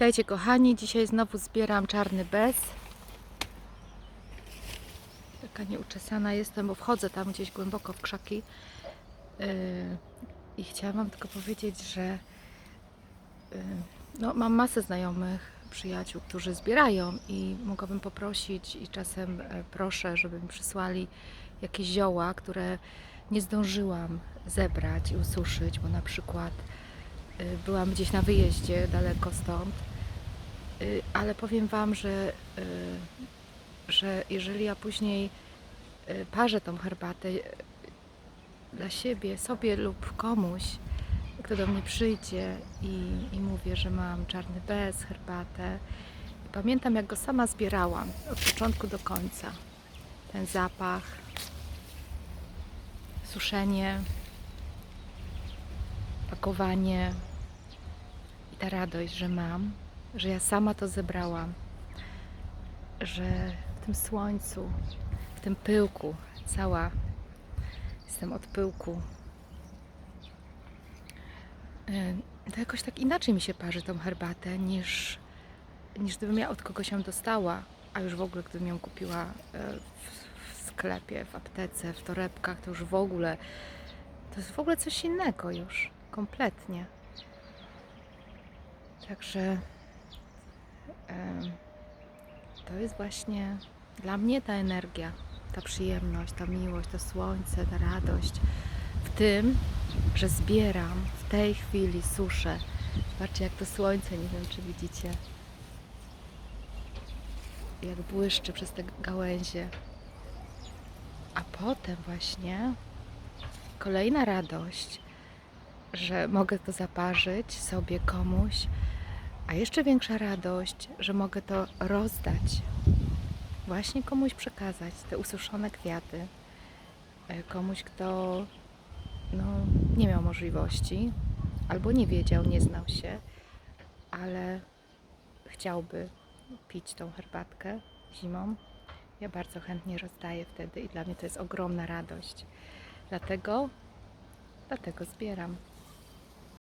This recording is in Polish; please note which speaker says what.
Speaker 1: Witajcie kochani, dzisiaj znowu zbieram czarny bez. Taka nieuczesana jestem, bo wchodzę tam gdzieś głęboko w krzaki. Yy, I chciałam Wam tylko powiedzieć, że yy, no, mam masę znajomych, przyjaciół, którzy zbierają i mogłabym poprosić i czasem e, proszę, żeby mi przysłali jakieś zioła, które nie zdążyłam zebrać i ususzyć, bo na przykład byłam gdzieś na wyjeździe daleko stąd, Y, ale powiem Wam, że, y, że jeżeli ja później y, parzę tą herbatę y, dla siebie, sobie lub komuś, kto do mnie przyjdzie i, i mówię, że mam czarny bez, herbatę, pamiętam jak go sama zbierałam od początku do końca. Ten zapach, suszenie, pakowanie ta radość, że mam, że ja sama to zebrałam, że w tym słońcu, w tym pyłku, cała jestem od pyłku. Yy, To jakoś tak inaczej mi się parzy tą herbatę niż, niż gdybym ja od kogoś ją dostała, a już w ogóle gdybym ją kupiła yy, w, w sklepie, w aptece, w torebkach, to już w ogóle to jest w ogóle coś innego już, kompletnie. Także to jest właśnie dla mnie ta energia, ta przyjemność, ta miłość, to słońce, ta radość w tym, że zbieram w tej chwili suszę. Zobaczcie, jak to słońce, nie wiem czy widzicie, jak błyszczy przez te gałęzie. A potem właśnie kolejna radość, że mogę to zaparzyć sobie komuś, a jeszcze większa radość, że mogę to rozdać, właśnie komuś przekazać te ususzone kwiaty, e, komuś, kto no, nie miał możliwości, albo nie wiedział, nie znał się, ale chciałby pić tą herbatkę zimą. Ja bardzo chętnie rozdaję wtedy i dla mnie to jest ogromna radość. Dlatego, dlatego zbieram.